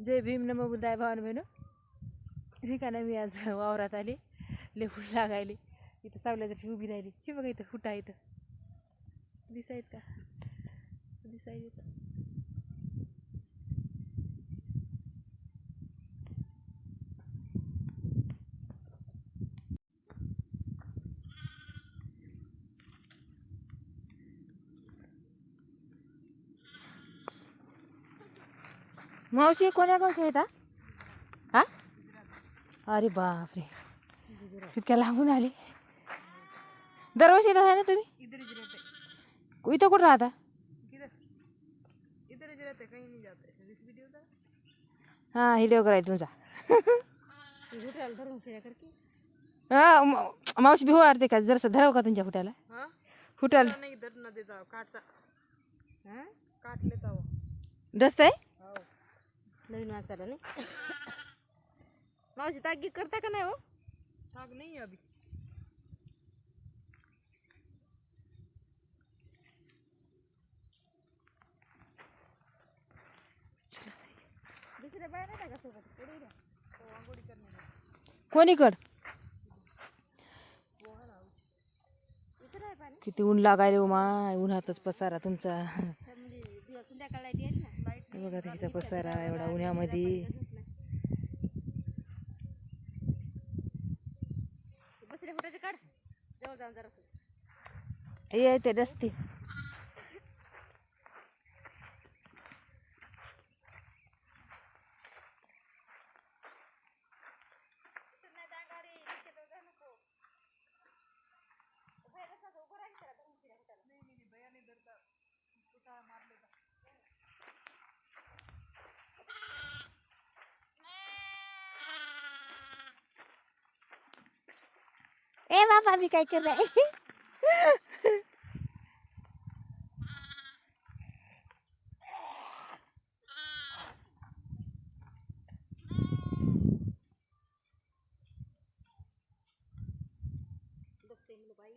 जय भीम नम बुद्धाय भावान बहिणू रिकाना मी आज वावरात आली लेफून लागायली. इथं सावल्यासाठी उभी राहिली. हे बघा इथं फुटा इथं. दिसायत का? दिसायत मावशी कोण्या गावच्या आहेत हा? अरे बापरे. इतक्या लांबून आले. दरवर्षी आहे ना तुम्ही? इथं कुठं राहता? ही रहते हैं, कहीं नहीं जाते. इस वीडियो का हां हिडिओ करायचं तुमचा हा मावशी भिव वाटते का? जरासं धराव का तुमच्या फुट्याला. हाँ? फुटाल दस्त आहे? हो. नवीन वाचायला नाही. मावशी तागी करता का नाही हो? ताग नहीं है अभी. दुसऱ्या बाया नाही का सोबत? पुढे द्या हो आंघोळी करणे कोणीकड? किती ऊन लागायले हो माय उन्हातच पसारा तुमचा. बघा त्याचा पसारा एवढा उन्हामध्ये. ये ते रस्ते. ए बाबा मी काय कर रहा बघते म्हणलं बाई